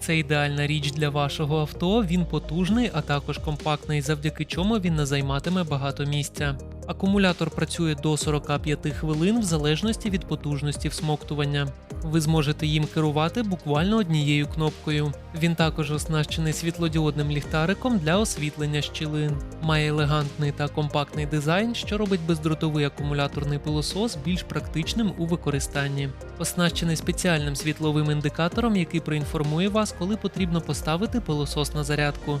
Це ідеальна річ для вашого авто, він потужний, а також компактний, завдяки чому він не займатиме багато місця. Акумулятор працює до 45 хвилин в залежності від потужності всмоктування. Ви зможете їм керувати буквально однією кнопкою. Він також оснащений світлодіодним ліхтариком для освітлення щілин. Має елегантний та компактний дизайн, що робить бездротовий акумуляторний пилосос більш практичним у використанні. Оснащений спеціальним світловим індикатором, який проінформує вас, коли потрібно поставити пилосос на зарядку.